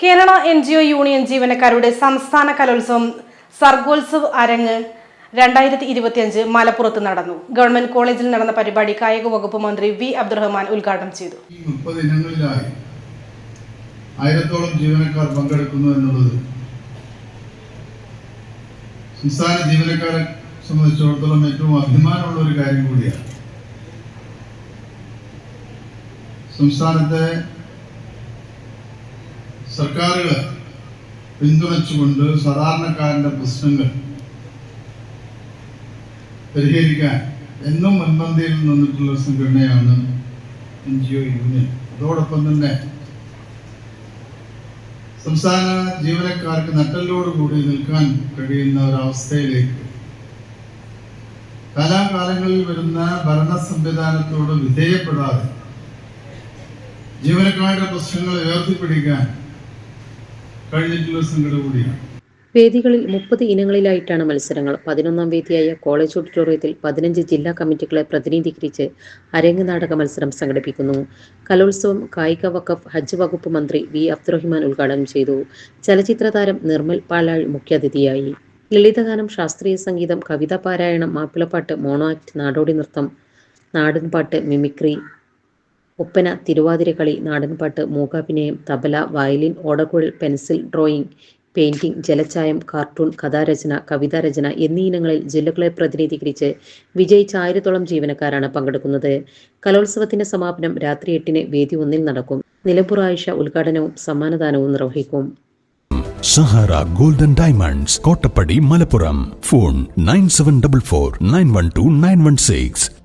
Kerala N G O union ജീവനക്കാരുടെ സംസ്ഥാന കലോത്സവം സർഗോത്സവ് അരങ്ങ് രണ്ടായിരത്തി ഇരുപത്തിയഞ്ച് മലപ്പുറത്ത് നടന്നു. ഗവൺമെന്റ് കോളേജിൽ നടന്ന പരിപാടി കായിക വകുപ്പ് മന്ത്രി വി അബ്ദുറഹ്മാൻ ഉദ്ഘാടനം ചെയ്തു. മുപ്പത് ഇനങ്ങളിലായി ആയിരത്തോളം ജീവനക്കാർ പങ്കെടുക്കുന്നു എന്നുള്ളത് സംസ്ഥാന ജീവനക്കാരെ സംബന്ധിച്ചിടത്തോളം ഏറ്റവും അഭിമാനമുള്ള ഒരു കാര്യം കൂടിയാണ്. സംസ്ഥാനത്തെ സർക്കാരുകൾ പിന്തുണച്ചുകൊണ്ട് സാധാരണക്കാരന്റെ പ്രശ്നങ്ങൾ പരിഹരിക്കാൻ എന്നും മുൻപന്തിയിൽ നിന്നിട്ടുള്ള സംഘടനയാണ് എൻ ജി ഒ യൂണിയൻ അതോടൊപ്പം തന്നെ സംസ്ഥാന ജീവനക്കാർക്ക് നട്ടലോടുകൂടി നിൽക്കാൻ കഴിയുന്ന ഒരവസ്ഥയിലേക്ക് കാലാകാലങ്ങളിൽ വരുന്ന ഭരണ സംവിധാനത്തോട് വിധേയപ്പെടാതെ ജീവനക്കാരുടെ പ്രശ്നങ്ങൾ ഉയർത്തിപ്പിടിക്കാൻ വേദികളിൽ മുപ്പത് ഇനങ്ങളിലായിട്ടാണ് മത്സരങ്ങൾ. പതിനൊന്നാം വേദിയായ കോളേജ് ഓഡിറ്റോറിയത്തിൽ പതിനഞ്ച് ജില്ലാ കമ്മിറ്റികളെ പ്രതിനിധീകരിച്ച് അരങ്ങ് നാടക മത്സരം സംഘടിപ്പിക്കുന്നു. കലോത്സവം കായിക വഖഫ് ഹജ്ജ് വകുപ്പ് മന്ത്രി വി. അബ്ദുറഹിമാൻ ഉദ്ഘാടനം ചെയ്തു. ചലച്ചിത്ര താരം നിർമ്മൽ പാലാൾ മുഖ്യാതിഥിയായി. ലളിതഗാനം ശാസ്ത്രീയ സംഗീതം കവിതാ പാരായണം മാപ്പിളപ്പാട്ട് മോണോ ആക്ട് നാടോടി നൃത്തം നാടൻപാട്ട് മിമിക്രി ഒപ്പന തിരുവാതിരക്കളി നാടൻപാട്ട് മൂകാഭിനയം തബല വയലിൻ ഓടക്കുഴൽ പെൻസിൽ ഡ്രോയിങ് പെയിന്റിംഗ് ജലച്ചായം കാർട്ടൂൺ കഥാരചന കവിതാരചന എന്നീ ഇനങ്ങളിൽ ജില്ലകളെ പ്രതിനിധീകരിച്ച് വിജയിച്ച ആയിരത്തോളം ജീവനക്കാരാണ് പങ്കെടുക്കുന്നത്. കലോത്സവത്തിന്റെ സമാപനം രാത്രി എട്ടിന് വേദി ഒന്നിൽ നടക്കും. നിലമ്പൂർ ആയിഷ ഉദ്ഘാടനവും സമ്മാനദാനവും നിർവഹിക്കും. Sahara golden diamonds Kottappadi Malappuram. Phone nine seven double four nine one two nine one six.